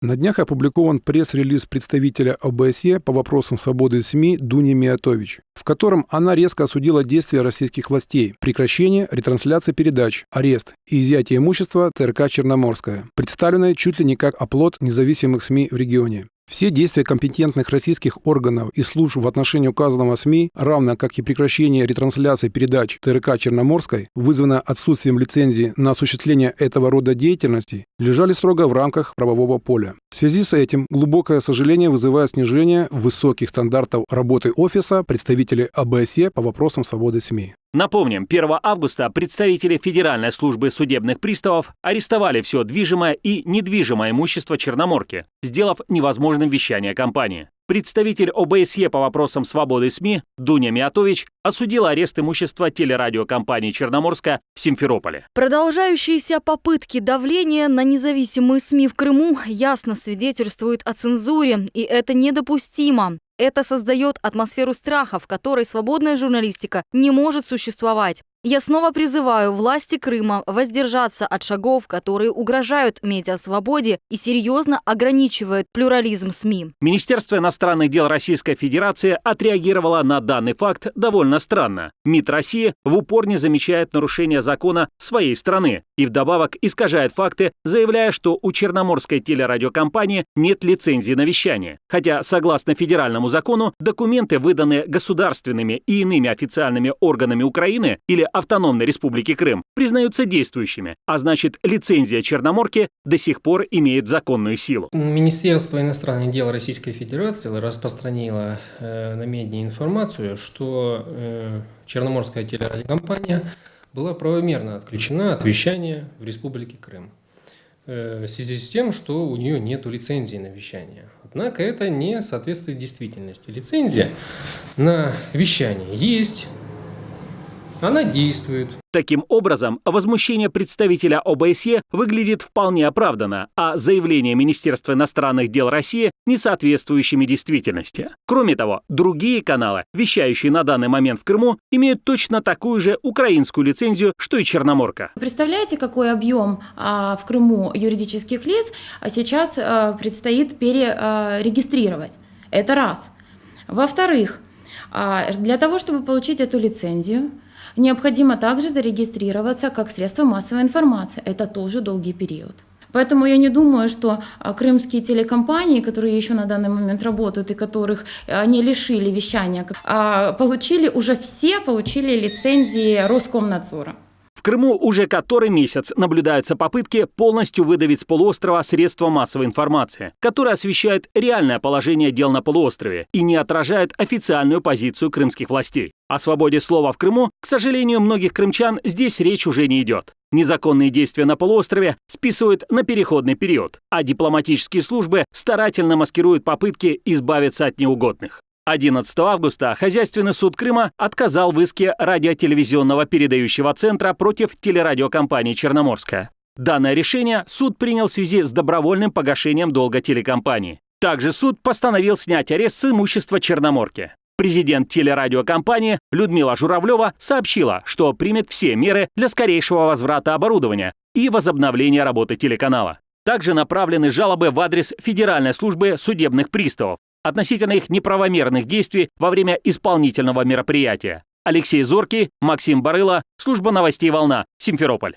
На днях опубликован пресс-релиз представителя ОБСЕ по вопросам свободы СМИ Дуни Миатович, в котором она резко осудила действия российских властей, прекращение ретрансляции передач, арест и изъятие имущества ТРК «Черноморская», представленное чуть ли не как оплот независимых СМИ в регионе. Все действия компетентных российских органов и служб в отношении указанного СМИ, равно как и прекращение ретрансляции передач ТРК «Черноморской», вызвано отсутствием лицензии на осуществление этого рода деятельности, лежали строго в рамках правового поля. В связи с этим глубокое сожаление вызывает снижение высоких стандартов работы офиса представителей АБСЕ по вопросам свободы СМИ. Напомним, 1 августа представители Федеральной службы судебных приставов арестовали все движимое и недвижимое имущество Черноморки, сделав невозможным вещание компании. Представитель ОБСЕ по вопросам свободы СМИ Дуня Миатович осудил арест имущества телерадиокомпании «Черноморская» в Симферополе. Продолжающиеся попытки давления на независимые СМИ в Крыму ясно свидетельствуют о цензуре, и это недопустимо. Это создает атмосферу страха, в которой свободная журналистика не может существовать. Я снова призываю власти Крыма воздержаться от шагов, которые угрожают медиасвободе и серьезно ограничивают плюрализм СМИ. Министерство иностранных дел Российской Федерации отреагировало на данный факт довольно странно. МИД России в упор не замечает нарушения закона своей страны и вдобавок искажает факты, заявляя, что у Черноморской телерадиокомпании нет лицензии на вещание. Хотя, согласно федеральному закону, документы, выданные государственными и иными официальными органами Украины или автономной республики Крым, признаются действующими, а значит лицензия Черноморки до сих пор имеет законную силу. Министерство иностранных дел Российской Федерации распространило э, на медиа информацию, что э, Черноморская телерадиокомпания была правомерно отключена от вещания в Республике Крым э, в связи с тем, что у нее нет лицензии на вещание. Однако это не соответствует действительности. Лицензия на вещание есть, она действует. Таким образом, возмущение представителя ОБСЕ выглядит вполне оправданно, а заявление Министерства иностранных дел России не соответствующими действительности. Кроме того, другие каналы, вещающие на данный момент в Крыму, имеют точно такую же украинскую лицензию, что и Черноморка. Представляете, какой объем а, в Крыму юридических лиц сейчас а, предстоит перерегистрировать? Это раз. Во-вторых, а, для того, чтобы получить эту лицензию, Необходимо также зарегистрироваться как средство массовой информации. Это тоже долгий период. Поэтому я не думаю, что а, крымские телекомпании, которые еще на данный момент работают и которых а, не лишили вещания, а, получили уже все получили лицензии Роскомнадзора. Крыму уже который месяц наблюдаются попытки полностью выдавить с полуострова средства массовой информации, которые освещают реальное положение дел на полуострове и не отражают официальную позицию крымских властей. О свободе слова в Крыму, к сожалению, многих крымчан здесь речь уже не идет. Незаконные действия на полуострове списывают на переходный период, а дипломатические службы старательно маскируют попытки избавиться от неугодных. 11 августа Хозяйственный суд Крыма отказал в иске радиотелевизионного передающего центра против телерадиокомпании «Черноморская». Данное решение суд принял в связи с добровольным погашением долга телекомпании. Также суд постановил снять арест с имущества Черноморки. Президент телерадиокомпании Людмила Журавлева сообщила, что примет все меры для скорейшего возврата оборудования и возобновления работы телеканала. Также направлены жалобы в адрес Федеральной службы судебных приставов, относительно их неправомерных действий во время исполнительного мероприятия. Алексей Зоркий, Максим Барыла, служба новостей «Волна», Симферополь.